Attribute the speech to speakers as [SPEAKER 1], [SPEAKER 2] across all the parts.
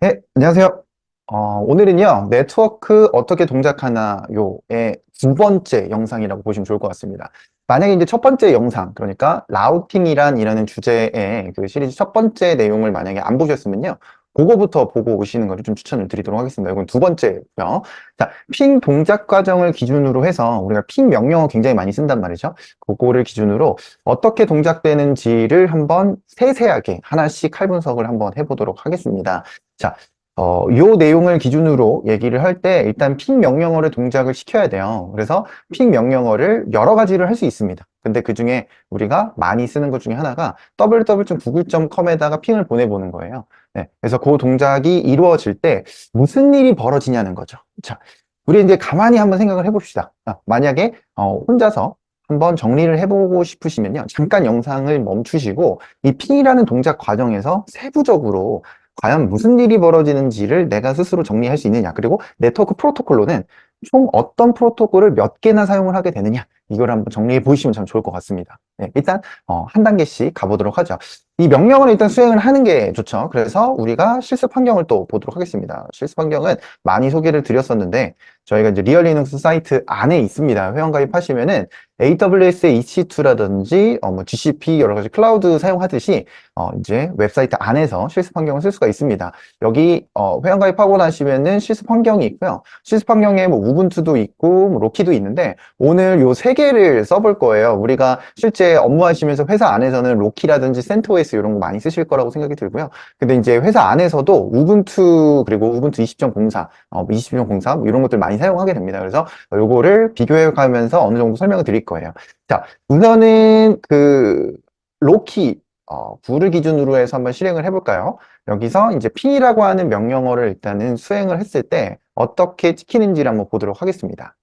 [SPEAKER 1] 네, 안녕하세요. 어, 오늘은요, 네트워크 어떻게 동작하나 요의 두 번째 영상이라고 보시면 좋을 것 같습니다. 만약에 이제 첫 번째 영상, 그러니까 라우팅이란 이라는 주제의 그 시리즈 첫 번째 내용을 만약에 안 보셨으면요, 그거부터 보고 오시는 것을 좀 추천을 드리도록 하겠습니다. 이건 두 번째고요. 자, 핑 동작 과정을 기준으로 해서 우리가 핑 명령어 굉장히 많이 쓴단 말이죠. 그거를 기준으로 어떻게 동작되는지를 한번 세세하게 하나씩 칼 분석을 한번 해보도록 하겠습니다. 자, 어, 요 내용을 기준으로 얘기를 할 때 일단 핑 명령어를 동작을 시켜야 돼요. 그래서 핑 명령어를 여러 가지를 할 수 있습니다. 근데 그 중에 우리가 많이 쓰는 것 중에 하나가 www.google.com에다가 핑을 보내보는 거예요. 네, 그래서 그 동작이 이루어질 때 무슨 일이 벌어지냐는 거죠. 자, 우리 이제 가만히 한번 생각을 해봅시다. 아, 만약에 어, 혼자서 한번 정리를 해보고 싶으시면요. 잠깐 영상을 멈추시고 이 핑이라는 동작 과정에서 세부적으로 과연 무슨 일이 벌어지는지를 내가 스스로 정리할 수 있느냐. 그리고 네트워크 프로토콜로는 총 어떤 프로토콜을 몇 개나 사용을 하게 되느냐. 이걸 한번 정리해 보시면 참 좋을 것 같습니다. 네, 일단 어, 한 단계씩 가보도록 하죠. 이 명령을 일단 수행을 하는 게 좋죠. 그래서 우리가 실습 환경을 또 보도록 하겠습니다. 실습 환경은 많이 소개를 드렸었는데 저희가 이제 리얼 리눅스 사이트 안에 있습니다. 회원 가입하시면은 AWS의 EC2라든지 어, 뭐 GCP 여러 가지 클라우드 사용하듯이 어, 이제 웹사이트 안에서 실습 환경을 쓸 수가 있습니다. 여기 어, 회원 가입하고 나시면은 실습 환경이 있고요. 실습 환경에 뭐 우분투도 있고 뭐 로키도 있는데 오늘 요 세 개를 써볼 거예요. 우리가 실제 업무하시면서 회사 안에서는 로키라든지 센토스 이런 거 많이 쓰실 거라고 생각이 들고요. 근데 이제 회사 안에서도 우분투 그리고 우분투 20.04, 어, 20.04 뭐 이런 것들 많이 사용하게 됩니다. 그래서 요거를 비교해 가면서 어느 정도 설명을 드릴 거예요. 자, 우선은 그 로키 어, 부를 기준으로 해서 한번 실행을 해볼까요? 여기서 이제 핑이라고 하는 명령어를 일단은 수행을 했을 때 어떻게 찍히는지를 한번 보도록 하겠습니다.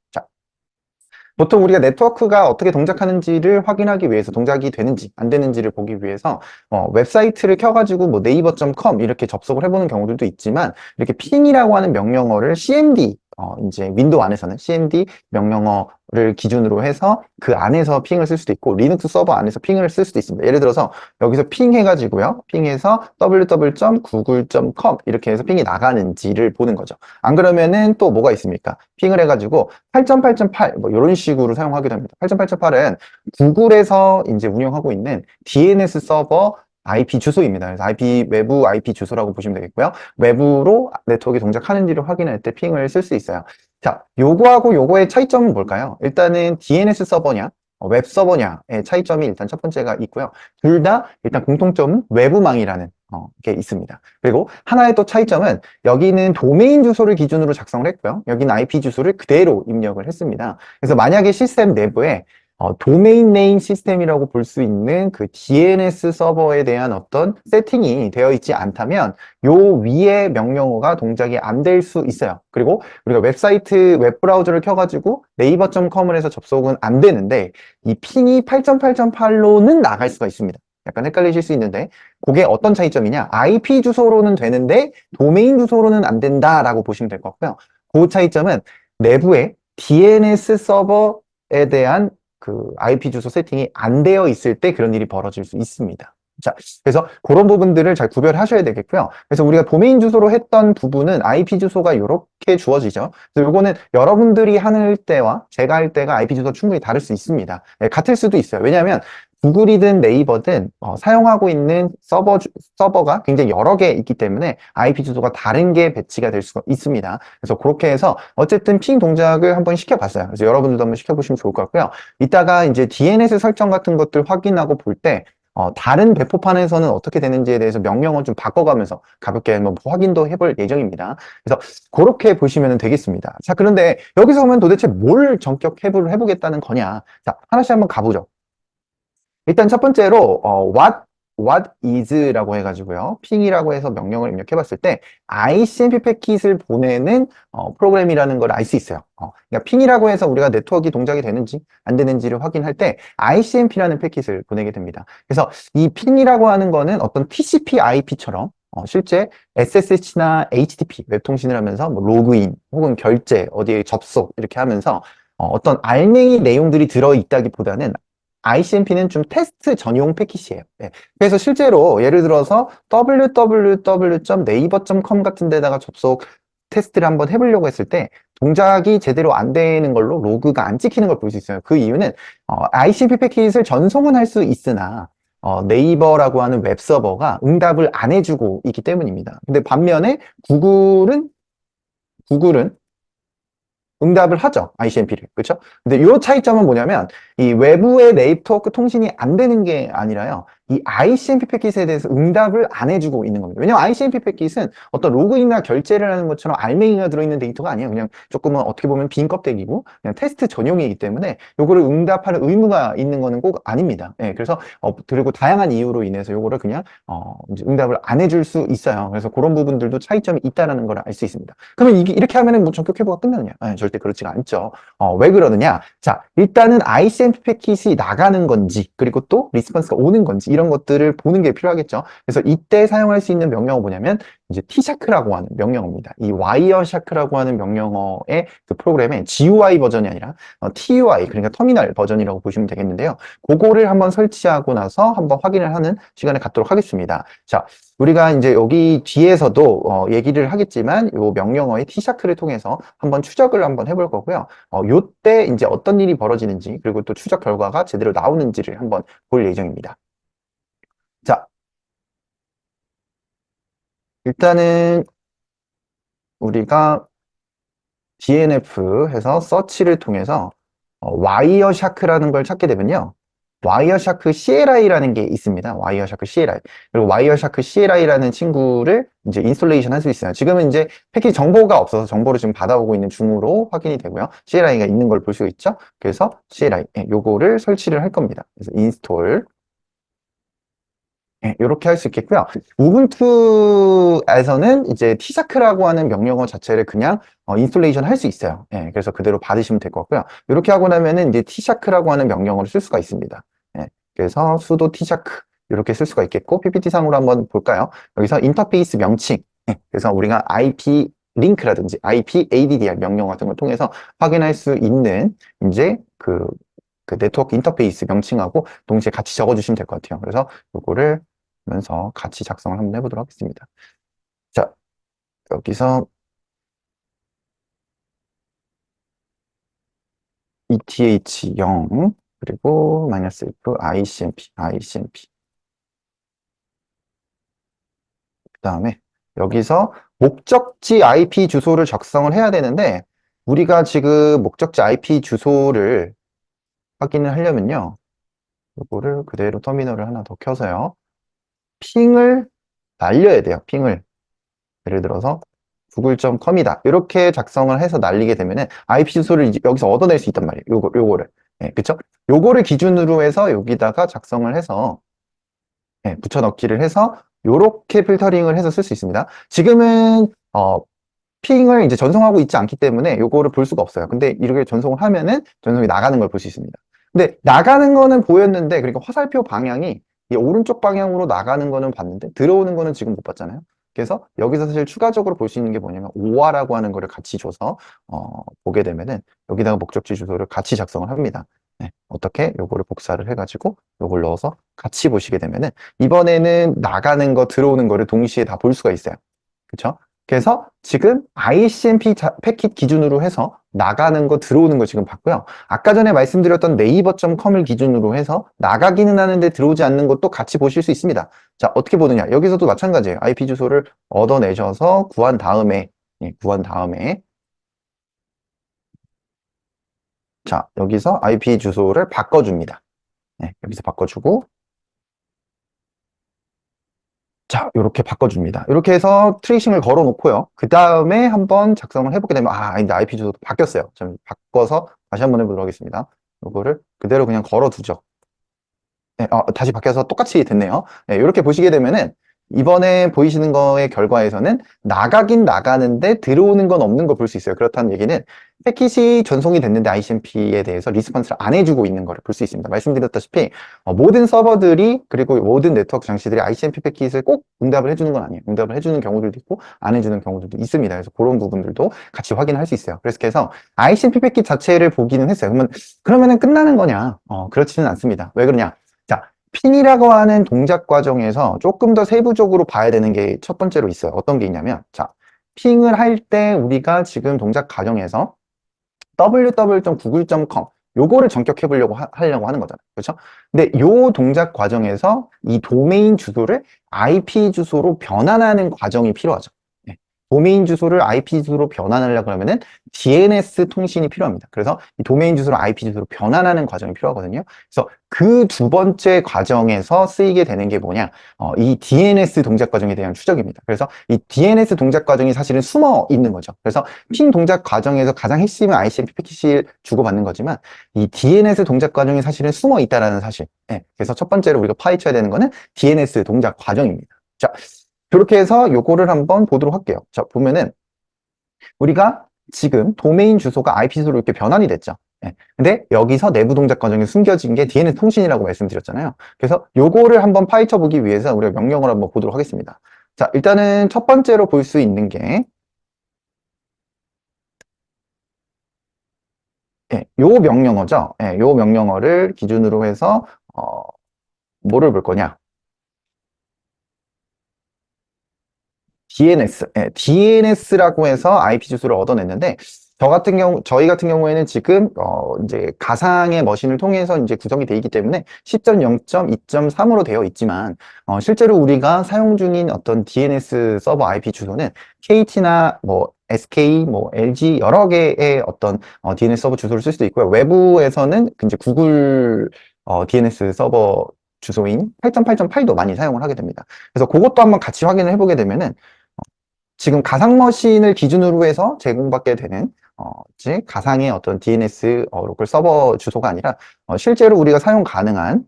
[SPEAKER 1] 자, 보통 우리가 네트워크가 어떻게 동작하는지를 확인하기 위해서 동작이 되는지 안 되는지를 보기 위해서 어, 웹사이트를 켜가지고 뭐 네이버.com 이렇게 접속을 해보는 경우들도 있지만 이렇게 핑이라고 하는 명령어를 cmd 어, 이제 윈도우 안에서는 cmd 명령어 를 기준으로 해서 그 안에서 핑을 쓸 수도 있고 리눅스 서버 안에서 핑을 쓸 수도 있습니다. 예를 들어서 여기서 핑 해가지고요. 핑해서 www.google.com 이렇게 해서 핑이 나가는지를 보는 거죠. 안 그러면은 또 뭐가 있습니까? 핑을 해가지고 8.8.8 뭐 이런 식으로 사용하기도 합니다. 8.8.8은 구글에서 이제 운영하고 있는 DNS 서버 IP 주소입니다. 그래서 IP 외부 IP 주소라고 보시면 되겠고요. 외부로 네트워크 동작하는지를 확인할 때 핑을 쓸 수 있어요. 자, 요거하고 요거의 차이점은 뭘까요? 일단은 DNS 서버냐, 어, 웹 서버냐의 차이점이 일단 첫 번째가 있고요. 둘 다 일단 공통점은 외부망이라는 어, 게 있습니다. 그리고 하나의 또 차이점은 여기는 도메인 주소를 기준으로 작성을 했고요. 여기는 IP 주소를 그대로 입력을 했습니다. 그래서 만약에 시스템 내부에 어, 도메인 네임 시스템이라고 볼 수 있는 그 DNS 서버에 대한 어떤 세팅이 되어 있지 않다면 요 위에 명령어가 동작이 안 될 수 있어요. 그리고 우리가 웹사이트 웹브라우저를 켜가지고 네이버.com을 해서 접속은 안 되는데 이 핑이 8.8.8로는 나갈 수가 있습니다. 약간 헷갈리실 수 있는데 그게 어떤 차이점이냐 IP 주소로는 되는데 도메인 주소로는 안 된다라고 보시면 될 것 같고요. 그 차이점은 내부에 DNS 서버에 대한 그 IP 주소 세팅이 안 되어 있을 때 그런 일이 벌어질 수 있습니다. 자, 그래서 그런 부분들을 잘 구별하셔야 되겠고요. 그래서 우리가 도메인 주소로 했던 부분은 IP 주소가 이렇게 주어지죠. 그래서 이거는 여러분들이 하는 때와 제가 할 때가 IP 주소 충분히 다를 수 있습니다. 네, 같을 수도 있어요. 왜냐하면 구글이든 네이버든 어, 사용하고 있는 서버 주, 서버가 굉장히 여러 개 있기 때문에 IP 주소가 다른 게 배치가 될 수가 있습니다. 그래서 그렇게 해서 어쨌든 핑 동작을 한번 시켜봤어요. 그래서 여러분들도 한번 시켜보시면 좋을 것 같고요. 이따가 이제 DNS 설정 같은 것들 확인하고 볼때 어, 다른 배포판에서는 어떻게 되는지에 대해서 명령을 좀 바꿔가면서 가볍게 한번 확인도 해볼 예정입니다. 그래서 그렇게 보시면 되겠습니다. 자, 그런데 여기서 보면 도대체 뭘 전격 해부를 해보겠다는 거냐. 자, 하나씩 한번 가보죠. 일단 첫 번째로 어, what what is라고 해가지고요. 핑이라고 해서 명령을 입력해 봤을 때 ICMP 패킷을 보내는 어, 프로그램이라는 걸 알 수 있어요. 어, 그러니까 핑이라고 해서 우리가 네트워크 동작이 되는지 안 되는지를 확인할 때 ICMP라는 패킷을 보내게 됩니다. 그래서 이 핑이라고 하는 거는 어떤 TCP IP처럼 어, 실제 SSH나 HTTP 웹통신을 하면서 뭐 로그인 혹은 결제 어디에 접속 이렇게 하면서 어, 어떤 알맹이 내용들이 들어 있다기보다는 ICMP는 좀 테스트 전용 패킷이에요. 예. 그래서 실제로 예를 들어서 www.naver.com 같은 데다가 접속 테스트를 한번 해보려고 했을 때 동작이 제대로 안 되는 걸로 로그가 안 찍히는 걸 볼 수 있어요. 그 이유는 어, ICMP 패킷을 전송은 할 수 있으나 어, 네이버라고 하는 웹 서버가 응답을 안 해주고 있기 때문입니다. 근데 반면에 구글은 구글은 응답을 하죠. ICMP를. 그렇죠? 근데 이 차이점은 뭐냐면 이 외부의 네이트워크 통신이 안 되는 게 아니라요. 이 ICMP 패킷에 대해서 응답을 안 해주고 있는 겁니다. 왜냐면 ICMP 패킷은 어떤 로그인이나 결제를 하는 것처럼 알맹이가 들어있는 데이터가 아니에요. 그냥 조금은 어떻게 보면 빈 껍데기고 그냥 테스트 전용이기 때문에 요거를 응답하는 의무가 있는 거는 꼭 아닙니다. 예, 그래서 어, 그리고 다양한 이유로 인해서 요거를 그냥 어, 응답을 안 해줄 수 있어요. 그래서 그런 부분들도 차이점이 있다라는 걸 알 수 있습니다. 그러면 이게 이렇게 하면은 뭐 전격 회복가 끝나느냐? 예, 절대 그렇지가 않죠. 어, 왜 그러느냐? 자, 일단은 ICMP 패킷이 나가는 건지 그리고 또 리스폰스가 오는 건지 이런 것들을 보는 게 필요하겠죠. 그래서 이때 사용할 수 있는 명령어 뭐냐면 이제 T샤크라고 하는 명령어입니다. 이 와이어샤크라고 하는 명령어의 그 프로그램의 GUI 버전이 아니라 어, TUI 그러니까 터미널 버전이라고 보시면 되겠는데요. 그거를 한번 설치하고 나서 한번 확인을 하는 시간을 갖도록 하겠습니다. 자, 우리가 이제 여기 뒤에서도 어, 얘기를 하겠지만 이 명령어의 T샤크를 통해서 한번 추적을 한번 해볼 거고요. 어, 요때 이제 어떤 일이 벌어지는지 그리고 또 추적 결과가 제대로 나오는지를 한번 볼 예정입니다. 자, 일단은 우리가 DNF 해서 서치를 통해서 어, 와이어 샤크라는 걸 찾게 되면요. 와이어 샤크 CLI라는 게 있습니다. 와이어 샤크 CLI. 그리고 와이어 샤크 CLI라는 친구를 이제 인스톨레이션 할 수 있어요. 지금은 이제 패키지 정보가 없어서 정보를 지금 받아오고 있는 중으로 확인이 되고요. CLI가 있는 걸 볼 수 있죠. 그래서 CLI, 예, 요거를 설치를 할 겁니다. 그래서 인스톨. 예, 이렇게 할 수 있겠고요. 우분투에서는 이제 티샤크라고 하는 명령어 자체를 그냥 어, 인스톨레이션 할 수 있어요. 예, 그래서 그대로 받으시면 될 것 같고요. 이렇게 하고 나면은 이제 티샤크라고 하는 명령어를 쓸 수가 있습니다. 예, 그래서 sudo 티샤크 이렇게 쓸 수가 있겠고 PPT상으로 한번 볼까요? 여기서 인터페이스 명칭 예, 그래서 우리가 IP 링크라든지 IP ADDR 명령 같은 걸 통해서 확인할 수 있는 이제 그, 그 네트워크 인터페이스 명칭하고 동시에 같이 적어주시면 될 것 같아요. 그래서 요거를 하면서 같이 작성을 한번 해보도록 하겠습니다. 자, 여기서 ETH0 그리고 마이너스 F ICMP, ICMP 그 다음에 여기서 목적지 IP 주소를 작성을 해야 되는데 우리가 지금 목적지 IP 주소를 확인을 하려면요. 이거를 그대로 터미널을 하나 더 켜서요. 핑을 날려야 돼요. 핑을. 예를 들어서 google.com이다. 이렇게 작성을 해서 날리게 되면은 IP 주소를 여기서 얻어낼 수 있단 말이에요. 요거, 요거를. 예, 그쵸? 요거를 기준으로 해서 여기다가 작성을 해서 예, 붙여넣기를 해서 요렇게 필터링을 해서 쓸 수 있습니다. 지금은 어, 핑을 이제 전송하고 있지 않기 때문에 요거를 볼 수가 없어요. 근데 이렇게 전송을 하면은 전송이 나가는 걸 볼 수 있습니다. 근데 나가는 거는 보였는데 그러니까 화살표 방향이 이 오른쪽 방향으로 나가는 거는 봤는데 들어오는 거는 지금 못 봤잖아요. 그래서 여기서 사실 추가적으로 볼 수 있는 게 뭐냐면 오화라고 하는 거를 같이 줘서 어, 보게 되면은 여기다가 목적지 주소를 같이 작성을 합니다. 네, 어떻게 요거를 복사를 해가지고 요걸 넣어서 같이 보시게 되면은 이번에는 나가는 거 들어오는 거를 동시에 다 볼 수가 있어요. 그렇죠? 그래서 지금 ICMP 자- 패킷 기준으로 해서 나가는 거 들어오는 거 지금 봤고요. 아까 전에 말씀드렸던 네이버.com을 기준으로 해서 나가기는 하는데 들어오지 않는 것도 같이 보실 수 있습니다. 자, 어떻게 보느냐? 여기서도 마찬가지예요. IP 주소를 얻어내셔서 구한 다음에 예, 구한 다음에 자, 여기서 IP 주소를 바꿔줍니다. 네, 여기서 바꿔주고 자, 이렇게 바꿔줍니다. 이렇게 해서 트레이싱을 걸어 놓고요. 그 다음에 한번 작성을 해보게 되면, 아, 아닌데 IP 주소도 바뀌었어요. 좀 바꿔서 다시 한번 해보도록 하겠습니다. 이거를 그대로 그냥 걸어 두죠. 네, 어, 다시 바뀌어서 똑같이 됐네요. 네, 이렇게 보시게 되면은, 이번에 보이시는 거의 결과에서는 나가긴 나가는데 들어오는 건 없는 걸 볼 수 있어요. 그렇다는 얘기는 패킷이 전송이 됐는데 ICMP에 대해서 리스폰스를 안 해주고 있는 걸 볼 수 있습니다. 말씀드렸다시피 어, 모든 서버들이 그리고 모든 네트워크 장치들이 ICMP 패킷을 꼭 응답을 해주는 건 아니에요. 응답을 해주는 경우들도 있고 안 해주는 경우들도 있습니다. 그래서 그런 부분들도 같이 확인할 수 있어요. 그래서 그래서 ICMP 패킷 자체를 보기는 했어요. 그러면 그러면은 끝나는 거냐? 어, 그렇지는 않습니다. 왜 그러냐? 자, 핀이라고 하는 동작 과정에서 조금 더 세부적으로 봐야 되는 게 첫 번째로 있어요. 어떤 게 있냐면, 자, 핑을 할 때 우리가 지금 동작 과정에서 www.google.com 요거를 전격해 보려고 하, 하려고 하는 거잖아요. 그렇죠? 근데 요 동작 과정에서 이 도메인 주소를 IP 주소로 변환하는 과정이 필요하죠. 네. 도메인 주소를 IP 주소로 변환하려고 하면은 DNS 통신이 필요합니다. 그래서 이 도메인 주소를 IP 주소로 변환하는 과정이 필요하거든요. 그래서 그 두 번째 과정에서 쓰이게 되는 게 뭐냐? 어, 이 DNS 동작 과정에 대한 추적입니다. 그래서 이 DNS 동작 과정이 사실은 숨어 있는 거죠. 그래서 핑 동작 과정에서 가장 핵심은 ICMP 패킷을 주고받는 거지만 이 DNS 동작 과정이 사실은 숨어 있다라는 사실. 네. 그래서 첫 번째로 우리가 파헤쳐야 되는 거는 DNS 동작 과정입니다. 자, 그렇게 해서 요거를 한번 보도록 할게요. 자, 보면은 우리가 지금 도메인 주소가 IP 주소로 이렇게 변환이 됐죠. 예. 근데 여기서 내부 동작 과정에 숨겨진 게 DNS 통신이라고 말씀드렸잖아요. 그래서 요거를 한번 파헤쳐 보기 위해서 우리가 명령을 한번 보도록 하겠습니다. 자, 일단은 첫 번째로 볼 수 있는 게 예, 요 명령어죠. 예, 요 명령어를 기준으로 해서 어, 뭐를 볼 거냐? DNS, 예, DNS라고 해서 IP 주소를 얻어냈는데 저 같은 경우, 저희 같은 경우에는 지금, 어, 이제 가상의 머신을 통해서 이제 구성이 되어 있기 때문에 10.0.2.3으로 되어 있지만, 어, 실제로 우리가 사용 중인 어떤 DNS 서버 IP 주소는 KT나 뭐, SK, 뭐, LG 여러 개의 어떤 어, DNS 서버 주소를 쓸 수도 있고요. 외부에서는 이제 구글 어, DNS 서버 주소인 8.8.8도 많이 사용을 하게 됩니다. 그래서 그것도 한번 같이 확인을 해보게 되면은, 어, 지금 가상 머신을 기준으로 해서 제공받게 되는 어, 즉 가상의 어떤 DNS 어, 로컬 서버 주소가 아니라 어, 실제로 우리가 사용 가능한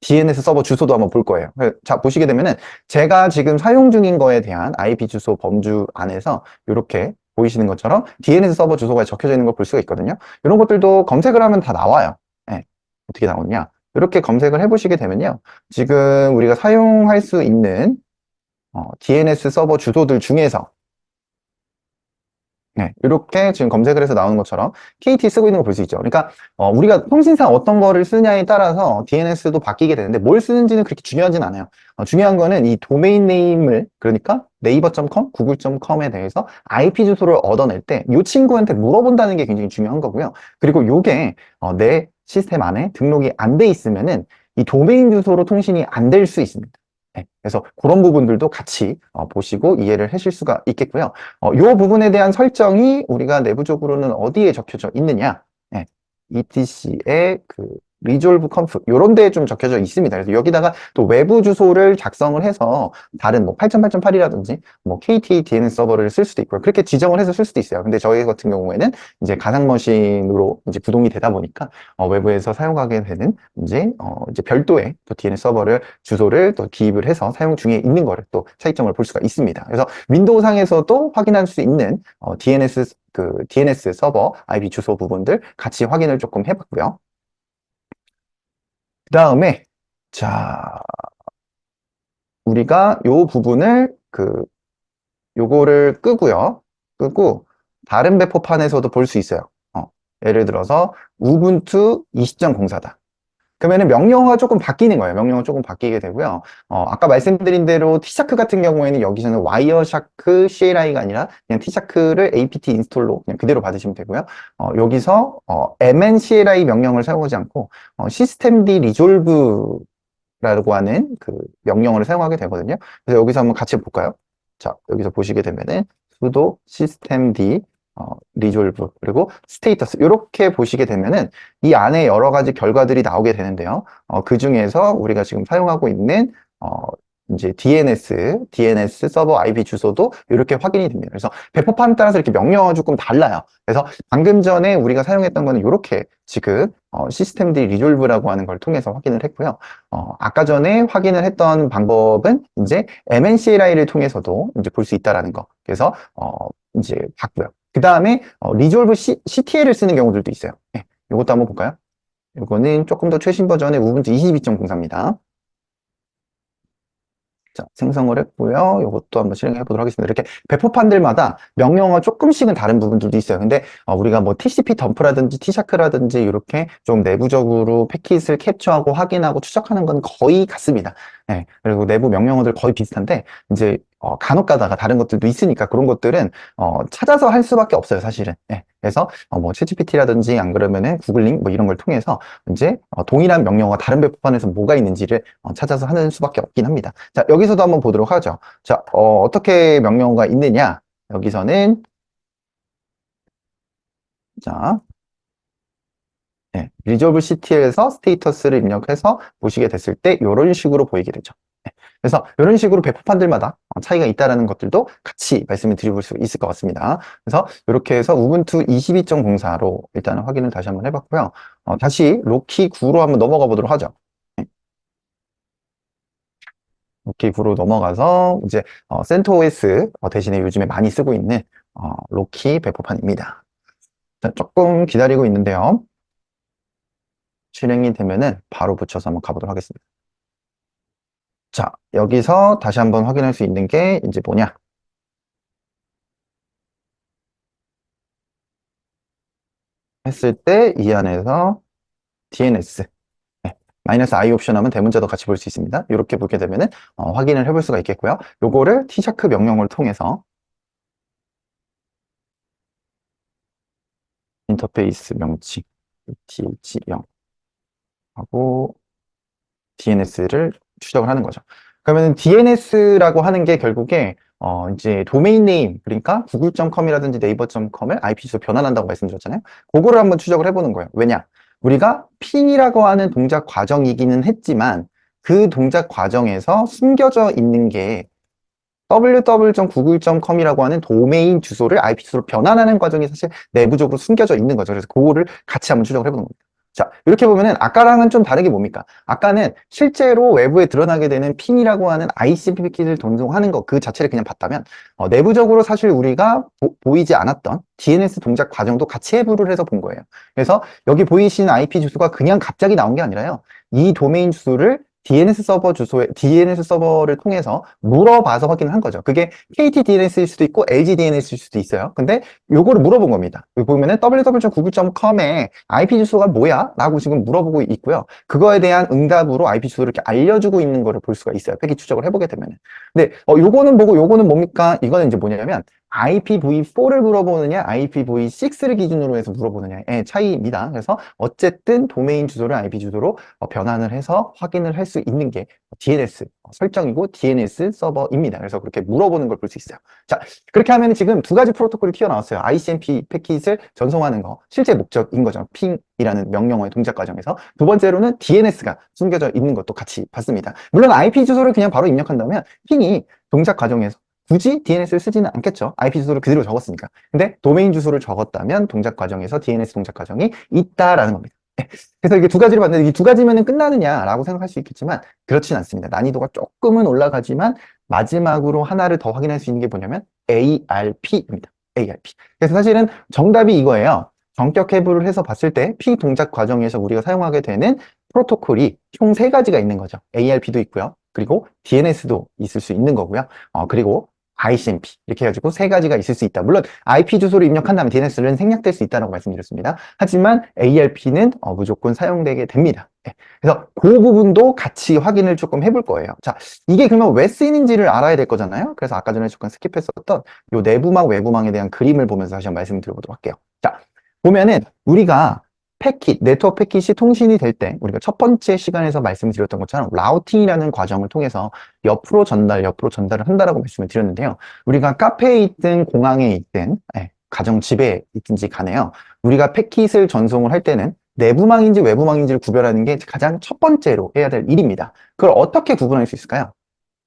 [SPEAKER 1] DNS 서버 주소도 한번 볼 거예요. 자, 보시게 되면은 제가 지금 사용 중인 거에 대한 IP 주소 범주 안에서 이렇게 보이시는 것처럼 DNS 서버 주소가 적혀져 있는 걸 볼 수가 있거든요. 이런 것들도 검색을 하면 다 나와요. 네. 어떻게 나오냐? 이렇게 검색을 해보시게 되면요. 지금 우리가 사용할 수 있는 어, DNS 서버 주소들 중에서 네, 이렇게 지금 검색을 해서 나오는 것처럼 KT 쓰고 있는 거볼수 있죠. 그러니까 어, 우리가 통신사 어떤 거를 쓰냐에 따라서 DNS도 바뀌게 되는데 뭘 쓰는지는 그렇게 중요하진 않아요. 어, 중요한 거는 이 도메인 네임을 그러니까 네이버.com, 구글.com에 대해서 IP 주소를 얻어낼 때 이 친구한테 물어본다는 게 굉장히 중요한 거고요. 그리고 이게 어, 내 시스템 안에 등록이 안 돼 있으면은 이 도메인 주소로 통신이 안 될 수 있습니다. 네, 그래서 그런 부분들도 같이 어, 보시고 이해를 하실 수가 있겠고요. 어, 이 부분에 대한 설정이 우리가 내부적으로는 어디에 적혀져 있느냐? 네, ETC의 그 리졸브 컴프 이런 데에 좀 적혀져 있습니다. 그래서 여기다가 또 외부 주소를 작성을 해서 다른 뭐 8.8.8이라든지 뭐 KT DNS 서버를 쓸 수도 있고요. 그렇게 지정을 해서 쓸 수도 있어요. 근데 저희 같은 경우에는 이제 가상 머신으로 이제 구동이 되다 보니까 어, 외부에서 사용하게 되는 이제 어, 이제 별도의 또 DNS 서버를 주소를 또 기입을 해서 사용 중에 있는 거를 또 차이점을 볼 수가 있습니다. 그래서 윈도우 상에서도 확인할 수 있는 어, DNS 그 DNS 서버 IP 주소 부분들 같이 확인을 조금 해봤고요. 그 다음에, 자, 우리가 요 부분을 그, 요거를 끄고요. 끄고, 다른 배포판에서도 볼 수 있어요. 어, 예를 들어서, 우분투 20.04다. 그러면은 명령어가 조금 바뀌는 거예요. 명령어 조금 바뀌게 되고요. 어, 아까 말씀드린 대로 T샤크 같은 경우에는 여기서는 와이어샤크 CLI가 아니라 그냥 T샤크를 apt 인스톨로 그냥 그대로 받으시면 되고요. 어, 여기서 어, mn CLI 명령을 사용하지 않고 어, systemd resolve 라고 하는 그 명령어를 사용하게 되거든요. 그래서 여기서 한번 같이 볼까요? 자, 여기서 보시게 되면은 sudo systemd 어, 리졸브 그리고 스테이터스 이렇게 보시게 되면은 이 안에 여러 가지 결과들이 나오게 되는데요. 어, 그 중에서 우리가 지금 사용하고 있는 어, 이제 DNS, DNS 서버 IP 주소도 이렇게 확인이 됩니다. 그래서 배포판 따라서 이렇게 명령어가 조금 달라요. 그래서 방금 전에 우리가 사용했던 거는 이렇게 지금 어, 시스템들이 리졸브라고 하는 걸 통해서 확인을 했고요. 어, 아까 전에 확인을 했던 방법은 이제 MNCLI를 통해서도 이제 볼 수 있다라는 거. 그래서 어, 이제 봤고요. 그 다음에 어, 리졸브 C, CTL을 쓰는 경우들도 있어요. 네, 이것도 한번 볼까요? 이거는 조금 더 최신 버전의 우분투 22.04입니다. 자, 생성을 했고요. 이것도 한번 실행해 보도록 하겠습니다. 이렇게 배포판들마다 명령어가 조금씩은 다른 부분들도 있어요. 근데 어, 우리가 뭐 TCP 덤프라든지 T샤크라든지 이렇게 좀 내부적으로 패킷을 캡처하고 확인하고 추적하는 건 거의 같습니다. 네, 그리고 내부 명령어들 거의 비슷한데 이제 어, 간혹 가다가 다른 것들도 있으니까 그런 것들은 어, 찾아서 할 수밖에 없어요, 사실은. 네, 그래서 어, 뭐 챗GPT라든지 안 그러면은 구글링 뭐 이런 걸 통해서 이제 어, 동일한 명령어가 다른 배포판에서 뭐가 있는지를 어, 찾아서 하는 수밖에 없긴 합니다. 자, 여기서도 한번 보도록 하죠. 자, 어, 어떻게 명령어가 있느냐? 여기서는 자, 네, 리저블 CTL에서 스테이터스를 입력해서 보시게 됐을 때 이런 식으로 보이게 되죠. 네, 그래서 이런 식으로 배포판들마다 어, 차이가 있다는 것들도 같이 말씀을 드릴 수 있을 것 같습니다. 그래서 이렇게 해서 우분투 22.04로 일단은 확인을 다시 한번 해봤고요. 어, 다시 로키 9로 한번 넘어가 보도록 하죠. 네. 로키 9로 넘어가서 이제 어, 센토OS 어, 대신에 요즘에 많이 쓰고 있는 어, 로키 배포판입니다. 자, 조금 기다리고 있는데요. 실행이 되면은 바로 붙여서 한번 가보도록 하겠습니다. 자, 여기서 다시 한번 확인할 수 있는 게 이제 뭐냐? 했을 때 이 안에서 DNS 네, 마이너스 i 옵션 하면 대문자도 같이 볼 수 있습니다. 이렇게 보게 되면은 어, 확인을 해볼 수가 있겠고요. 요거를 T샤크 명령어를 통해서 인터페이스 명칭 th0 하고 DNS를 추적을 하는 거죠. 그러면 DNS라고 하는 게 결국에 어 이제 도메인 네임 그러니까 구글.com이라든지 네이버.com을 IP 주소 변환한다고 말씀드렸잖아요. 그거를 한번 추적을 해보는 거예요. 왜냐? 우리가 핑이라고 하는 동작 과정이기는 했지만 그 동작 과정에서 숨겨져 있는 게 www.google.com이라고 하는 도메인 주소를 IP 주소로 변환하는 과정이 사실 내부적으로 숨겨져 있는 거죠. 그래서 그거를 같이 한번 추적을 해보는 겁니다. 자, 이렇게 보면은 아까랑은 좀 다르게 뭡니까? 아까는 실제로 외부에 드러나게 되는 핑이라고 하는 ICP 패킷을 전송하는 것 그 자체를 그냥 봤다면 어, 내부적으로 사실 우리가 보, 이지 않았던 DNS 동작 과정도 같이 해부를 해서 본 거예요. 그래서 여기 보이시는 IP 주소가 그냥 갑자기 나온 게 아니라요. 이 도메인 주소를 DNS 서버 주소에 DNS 서버를 통해서 물어봐서 확인을 한 거죠. 그게 KT DNS일 수도 있고 LG DNS일 수도 있어요. 근데 요거를 물어본 겁니다. 여기 보면은 www.google.com에 IP 주소가 뭐야? 라고 지금 물어보고 있고요. 그거에 대한 응답으로 IP 주소를 이렇게 알려주고 있는 거를 볼 수가 있어요. 패킷 추적을 해보게 되면은. 근데 어, 요거는 뭐고 요거는 뭡니까? 이거는 이제 뭐냐면 IPv4를 물어보느냐, IPv6를 기준으로 해서 물어보느냐의 차이입니다. 그래서 어쨌든 도메인 주소를 IP 주소로 어, 변환을 해서 확인을 할 수 있는 게 DNS 설정이고 DNS 서버입니다. 그래서 그렇게 물어보는 걸 볼 수 있어요. 자, 그렇게 하면 지금 두 가지 프로토콜이 튀어나왔어요. ICMP 패킷을 전송하는 거, 실제 목적인 거죠. 핑이라는 명령어의 동작 과정에서. 두 번째로는 DNS가 숨겨져 있는 것도 같이 봤습니다. 물론 IP 주소를 그냥 바로 입력한다면 핑이 동작 과정에서 굳이 DNS를 쓰지는 않겠죠. IP 주소를 그대로 적었으니까. 근데 도메인 주소를 적었다면 동작 과정에서 DNS 동작 과정이 있다라는 겁니다. 네. 그래서 이게 두 가지를 봤는데 이 두 가지면은 끝나느냐라고 생각할 수 있겠지만 그렇진 않습니다. 난이도가 조금은 올라가지만 마지막으로 하나를 더 확인할 수 있는 게 뭐냐면 ARP입니다. ARP. 그래서 사실은 정답이 이거예요. 전격 해부를 해서 봤을 때 P 동작 과정에서 우리가 사용하게 되는 프로토콜이 총 세 가지가 있는 거죠. ARP도 있고요. 그리고 DNS도 있을 수 있는 거고요. 어, 그리고 ICMP 이렇게 해가지고 세 가지가 있을 수 있다. 물론 IP 주소를 입력한 다음에 DNS는 생략될 수 있다고 말씀드렸습니다. 하지만 ARP는 어, 무조건 사용되게 됩니다. 네. 그래서 그 부분도 같이 확인을 조금 해볼 거예요. 자, 이게 그러면 왜 쓰이는지를 알아야 될 거잖아요. 그래서 아까 전에 조금 스킵했었던 요 내부망, 외부망에 대한 그림을 보면서 다시 한번 말씀을 드려보도록 할게요. 자, 보면은 우리가 패킷, 네트워크 패킷이 통신이 될 때 우리가 첫 번째 시간에서 말씀드렸던 것처럼 라우팅이라는 과정을 통해서 옆으로 전달, 옆으로 전달을 한다라고 말씀을 드렸는데요. 우리가 카페에 있든 공항에 있든 네, 가정 집에 있든지 간에요. 우리가 패킷을 전송을 할 때는 내부망인지 외부망인지를 구별하는 게 가장 첫 번째로 해야 될 일입니다. 그걸 어떻게 구분할 수 있을까요?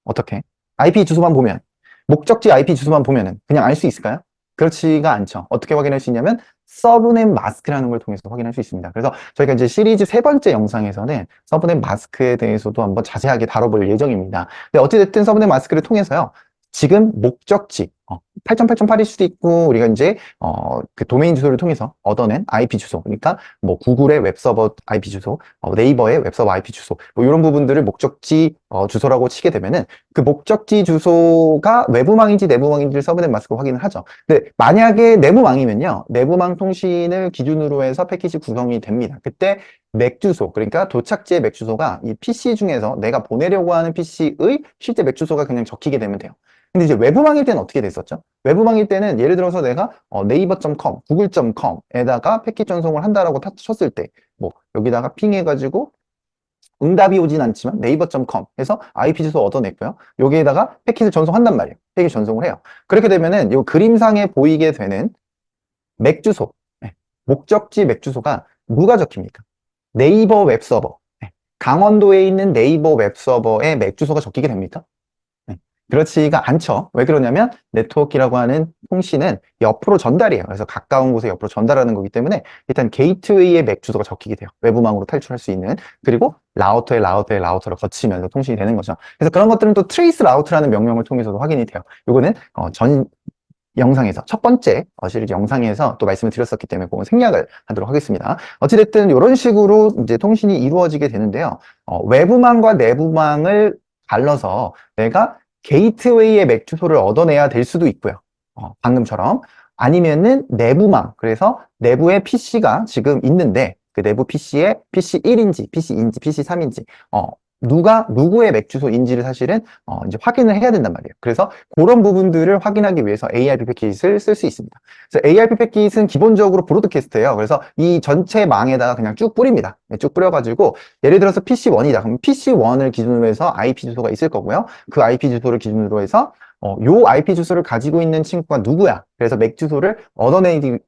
[SPEAKER 1] 어떻게? IP 주소만 보면 목적지 IP 주소만 보면은 그냥 알 수 있을까요? 그렇지가 않죠. 어떻게 확인할 수 있냐면 서브넷 마스크라는 걸 통해서 확인할 수 있습니다. 그래서 저희가 이제 시리즈 세 번째 영상에서는 서브넷 마스크에 대해서도 한번 자세하게 다뤄볼 예정입니다. 근데 어찌됐든 서브넷 마스크를 통해서요. 지금 목적지, 어, 8080.8일 수도 있고, 우리가 이제, 어, 그 도메인 주소를 통해서 얻어낸 IP 주소. 그러니까, 뭐, 구글의 웹서버 IP 주소, 어, 네이버의 웹서버 IP 주소, 뭐, 이런 부분들을 목적지, 어, 주소라고 치게 되면은, 그 목적지 주소가 외부망인지 내부망인지를 서브넷 마스크로 확인을 하죠. 근데 만약에 내부망이면요, 내부망 통신을 기준으로 해서 패키지 구성이 됩니다. 그때 맥 주소, 그러니까 도착지의 맥 주소가 이 PC 중에서 내가 보내려고 하는 PC의 실제 맥 주소가 그냥 적히게 되면 돼요. 근데 이제 외부망일 때는 어떻게 됐었죠? 외부망일 때는 예를 들어서 내가 어, 네이버.com, 구글.com에다가 패킷 전송을 한다라고 타- 쳤을 때, 뭐 여기다가 핑해가지고 응답이 오진 않지만 네이버.com 해서 IP 주소 얻어냈고요. 여기에다가 패킷을 전송한단 말이에요. 패킷 전송을 해요. 그렇게 되면은 이 그림상에 보이게 되는 맥 주소, 네, 목적지 맥 주소가 누가 적힙니까? 네이버 웹서버. 네, 강원도에 있는 네이버 웹서버에 맥 주소가 적히게 됩니까? 네, 그렇지가 않죠. 왜 그러냐면 네트워크라고 하는 통신은 옆으로 전달이에요. 그래서 가까운 곳에 옆으로 전달하는 거기 때문에 일단 게이트웨이의 맥 주소가 적히게 돼요. 외부망으로 탈출할 수 있는. 그리고 라우터의 라우터의 라우터를 거치면서 통신이 되는 거죠. 그래서 그런 것들은 또 트레이스 라우트라는 명령을 통해서도 확인이 돼요. 이거는 어, 전 영상에서 첫 번째 어, 시리즈 영상에서 또 말씀을 드렸었기 때문에 그건 생략을 하도록 하겠습니다. 어찌됐든 이런 식으로 이제 통신이 이루어지게 되는데요. 어, 외부망과 내부망을 갈라서 내가 게이트웨이의 맥 주소를 얻어내야 될 수도 있고요. 어, 방금처럼 아니면은 내부망 그래서 내부에 PC가 지금 있는데 그 내부 PC에 PC 1인지, PC 2인지, PC 3인지 어, 누가 누구의 맥 주소인지를 사실은 어, 이제 확인을 해야 된단 말이에요. 그래서 그런 부분들을 확인하기 위해서 ARP 패킷을 쓸 수 있습니다. 그래서 ARP 패킷은 기본적으로 브로드캐스트예요. 그래서 이 전체 망에다가 그냥 쭉 뿌립니다. 네, 쭉 뿌려가지고 예를 들어서 PC1이다. 그럼 PC1을 기준으로 해서 IP 주소가 있을 거고요. 그 IP 주소를 기준으로 해서 어, 요 IP 주소를 가지고 있는 친구가 누구야? 그래서 맥 주소를 얻어내기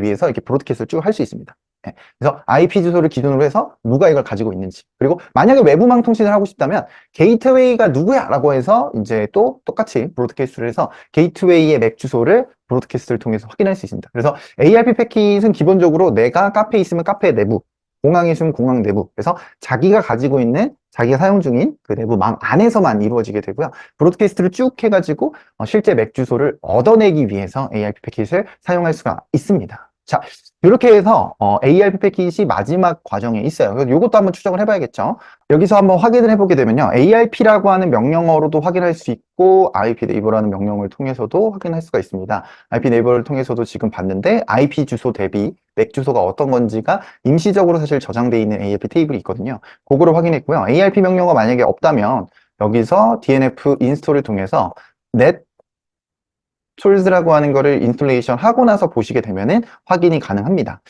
[SPEAKER 1] 위해서 이렇게 브로드캐스트를 쭉 할 수 있습니다. 네, 그래서 IP 주소를 기준으로 해서 누가 이걸 가지고 있는지 그리고 만약에 외부망 통신을 하고 싶다면 게이트웨이가 누구야? 라고 해서 이제 또 똑같이 브로드캐스트를 해서 게이트웨이의 맥 주소를 브로드캐스트를 통해서 확인할 수 있습니다. 그래서 ARP 패킷은 기본적으로 내가 카페에 있으면 카페 내부, 공항에 있으면 공항 내부. 그래서 자기가 가지고 있는 자기가 사용 중인 그 내부 망 안에서만 이루어지게 되고요. 브로드캐스트를 쭉 해가지고 어, 실제 맥 주소를 얻어내기 위해서 ARP 패킷을 사용할 수가 있습니다. 자, 이렇게 해서 어, ARP 패킷이 마지막 과정에 있어요. 그래서 이것도 한번 추적을 해봐야겠죠. 여기서 한번 확인을 해보게 되면요. ARP라고 하는 명령어로도 확인할 수 있고 IP 네이버라는 명령을 통해서도 확인할 수가 있습니다. IP 네이버를 통해서도 지금 봤는데 IP 주소 대비 맥 주소가 어떤 건지가 임시적으로 사실 저장되어 있는 ARP 테이블이 있거든요. 그거를 확인했고요. ARP 명령어가 만약에 없다면 여기서 DNF 인스톨을 통해서 net 툴즈라고 하는 거를 인스톨레이션 하고 나서 보시게 되면은 확인이 가능합니다.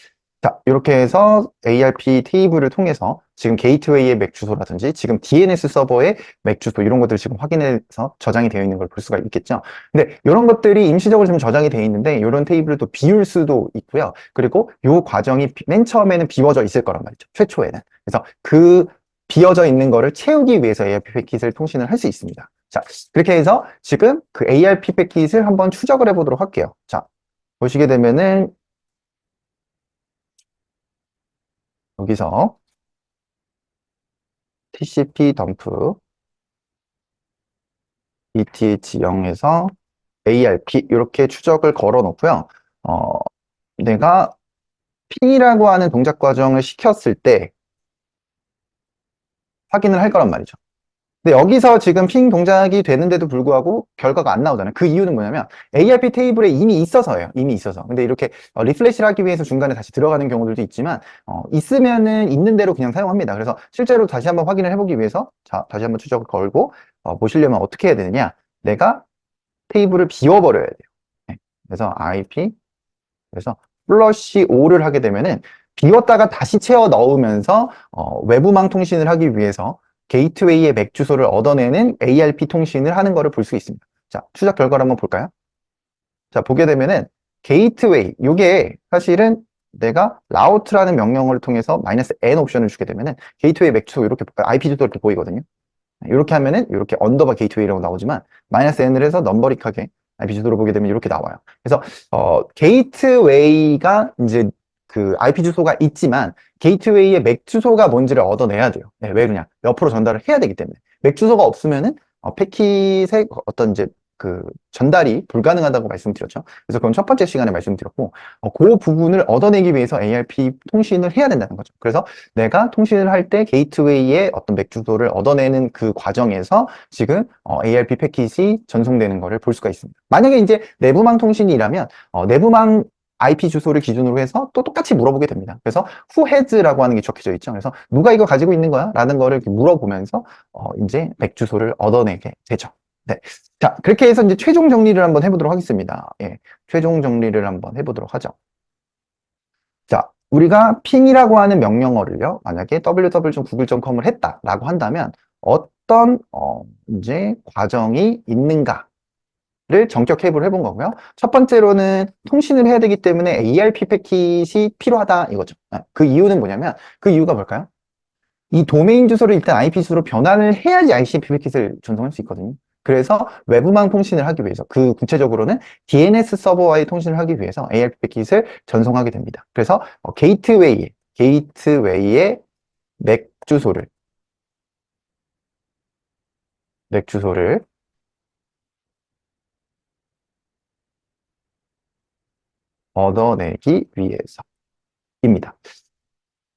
[SPEAKER 1] 자, 이렇게 해서 ARP 테이블을 통해서 지금 게이트웨이의 맥 주소라든지 지금 DNS 서버의 맥 주소 이런 것들을 지금 확인해서 저장이 되어 있는 걸 볼 수가 있겠죠. 근데 이런 것들이 임시적으로 지금 저장이 되어 있는데 이런 테이블을 또 비울 수도 있고요. 그리고 이 과정이 비- 맨 처음에는 비워져 있을 거란 말이죠. 최초에는. 그래서 그 비어져 있는 거를 채우기 위해서 ARP 패킷을 통신을 할 수 있습니다. 자, 그렇게 해서 지금 그 ARP 패킷을 한번 추적을 해보도록 할게요. 자, 보시게 되면은 여기서 TCP 덤프 ETH0에서 ARP 이렇게 추적을 걸어 놓고요. 어, 내가 핑이라고 하는 동작 과정을 시켰을 때 확인을 할 거란 말이죠. 근데 여기서 지금 핑 동작이 되는데도 불구하고 결과가 안 나오잖아요. 그 이유는 뭐냐면 ARP 테이블에 이미 있어서예요. 이미 있어서. 근데 이렇게 어, 리플래시를 하기 위해서 중간에 다시 들어가는 경우들도 있지만 어, 있으면은 있는 대로 그냥 사용합니다. 그래서 실제로 다시 한번 확인을 해보기 위해서 자 다시 한번 추적을 걸고 어, 보시려면 어떻게 해야 되느냐? 내가 테이블을 비워버려야 돼요. 네. 그래서 IP 그래서 플러시 5를 하게 되면은 비웠다가 다시 채워 넣으면서 어, 외부망 통신을 하기 위해서 게이트웨이의 맥 주소를 얻어내는 ARP 통신을 하는 것을 볼 수 있습니다. 자, 추적 결과를 한번 볼까요? 자, 보게 되면은 게이트웨이, 요게 사실은 내가 라우트라는 명령어를 통해서 마이너스 n 옵션을 주게 되면은 게이트웨이 맥 주소 이렇게 IP 주소 이렇게 보이거든요. 이렇게 하면은 이렇게 언더바 게이트웨이라고 나오지만 마이너스 n을 해서 넘버릭하게 IP 주소를 보게 되면 이렇게 나와요. 그래서 어, 게이트웨이가 이제 그 IP 주소가 있지만 게이트웨이의 맥 주소가 뭔지를 얻어내야 돼요. 네, 왜 그러냐? 옆으로 전달을 해야 되기 때문에. 맥 주소가 없으면은 어, 패킷의 어떤 이제 그 전달이 불가능하다고 말씀드렸죠. 그래서 그건 첫 번째 시간에 말씀드렸고, 어, 그 부분을 얻어내기 위해서 ARP 통신을 해야 된다는 거죠. 그래서 내가 통신을 할 때 게이트웨이의 어떤 맥 주소를 얻어내는 그 과정에서 지금 어, ARP 패킷이 전송되는 것을 볼 수가 있습니다. 만약에 이제 내부망 통신이라면 어, 내부망 IP 주소를 기준으로 해서 또 똑같이 물어보게 됩니다. 그래서 who has라고 하는 게 적혀져 있죠. 그래서 누가 이거 가지고 있는 거야? 라는 거를 물어보면서 어, 이제 맥 주소를 얻어내게 되죠. 네. 자, 그렇게 해서 이제 최종 정리를 한번 해보도록 하겠습니다. 예. 최종 정리를 한번 해보도록 하죠. 자, 우리가 핑이라고 하는 명령어를요, 만약에 www.google.com을 했다라고 한다면 어떤, 어, 이제 과정이 있는가? 를 전격 해부를 해본 거고요. 첫 번째로는 통신을 해야 되기 때문에 ARP 패킷이 필요하다 이거죠. 아, 그 이유는 뭐냐면 그 이유가 뭘까요? 이 도메인 주소를 일단 IP 주소로 변환을 해야지 ICMP 패킷을 전송할 수 있거든요. 그래서 외부망 통신을 하기 위해서 그 구체적으로는 DNS 서버와의 통신을 하기 위해서 ARP 패킷을 전송하게 됩니다. 그래서 어, 게이트웨이에 게이트웨이의 맥 주소를 맥 주소를 얻어내기 위해서입니다.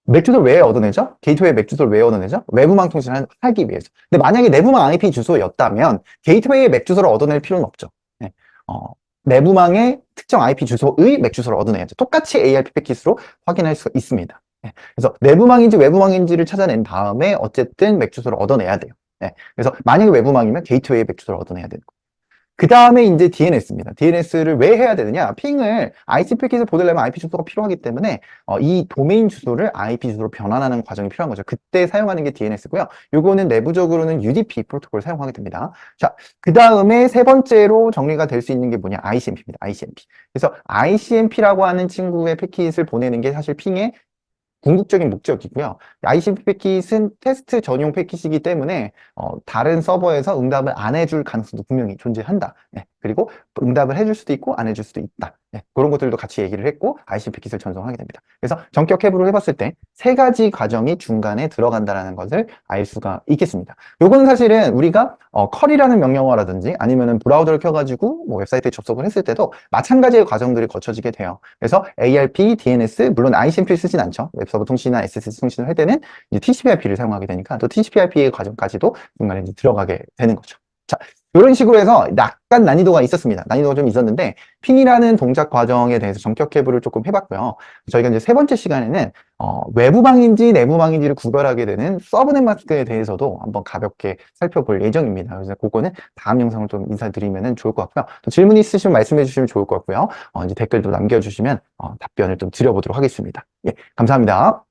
[SPEAKER 1] 맥 주소를 왜 얻어내죠? 게이트웨이 맥 주소를 왜 얻어내죠? 외부망 통신을 하기 위해서. 근데 만약에 내부망 IP 주소였다면 게이트웨이의 맥 주소를 얻어낼 필요는 없죠. 네. 어, 내부망의 특정 IP 주소의 맥 주소를 얻어내야죠. 똑같이 ARP 패킷으로 확인할 수가 있습니다. 네. 그래서 내부망인지 외부망인지를 찾아낸 다음에 어쨌든 맥 주소를 얻어내야 돼요. 네. 그래서 만약에 외부망이면 게이트웨이의 맥 주소를 얻어내야 되는 거예요. 그 다음에 이제 DNS입니다. DNS를 왜 해야 되느냐? 핑을 IC 패킷을 보내려면 IP 주소가 필요하기 때문에 어, 이 도메인 주소를 IP 주소로 변환하는 과정이 필요한 거죠. 그때 사용하는 게 DNS고요. 요거는 내부적으로는 UDP 프로토콜을 사용하게 됩니다. 자, 그 다음에 세 번째로 정리가 될 수 있는 게 뭐냐? ICMP입니다. ICMP. 그래서 ICMP라고 하는 친구의 패킷을 보내는 게 사실 핑의 궁극적인 목적이고요. ICP 패킷은 테스트 전용 패킷이기 때문에 어, 다른 서버에서 응답을 안 해줄 가능성도 분명히 존재한다. 네. 그리고 응답을 해줄 수도 있고 안 해줄 수도 있다. 네. 그런 것들도 같이 얘기를 했고 ICP 패킷을 전송하게 됩니다. 그래서 전격 해부를 해봤을 때 세 가지 과정이 중간에 들어간다는 것을 알 수가 있겠습니다. 요거는 사실은 우리가 어, 컬이라는 명령어라든지 아니면은 브라우저를 켜가지고 뭐 웹사이트에 접속을 했을 때도 마찬가지의 과정들이 거쳐지게 돼요. 그래서 ARP, DNS, 물론 ICMP를 쓰진 않죠. 웹서버 통신이나 SSH 통신을 할 때는 TCP/IP를 사용하게 되니까 또 TCP/IP의 과정까지도 중간에 들어가게 되는 거죠. 자, 이런 식으로 해서 약간 난이도가 있었습니다. 난이도가 좀 있었는데 핑이라는 동작 과정에 대해서 전격 해부를 조금 해봤고요. 저희가 이제 세 번째 시간에는 어, 외부방인지 내부방인지를 구별하게 되는 서브넷 마스크에 대해서도 한번 가볍게 살펴볼 예정입니다. 그래서 그거는 다음 영상을 좀 인사드리면 좋을 것 같고요. 또 질문 있으시면 말씀해 주시면 좋을 것 같고요. 어, 이제 댓글도 남겨주시면 어, 답변을 좀 드려보도록 하겠습니다. 예, 감사합니다.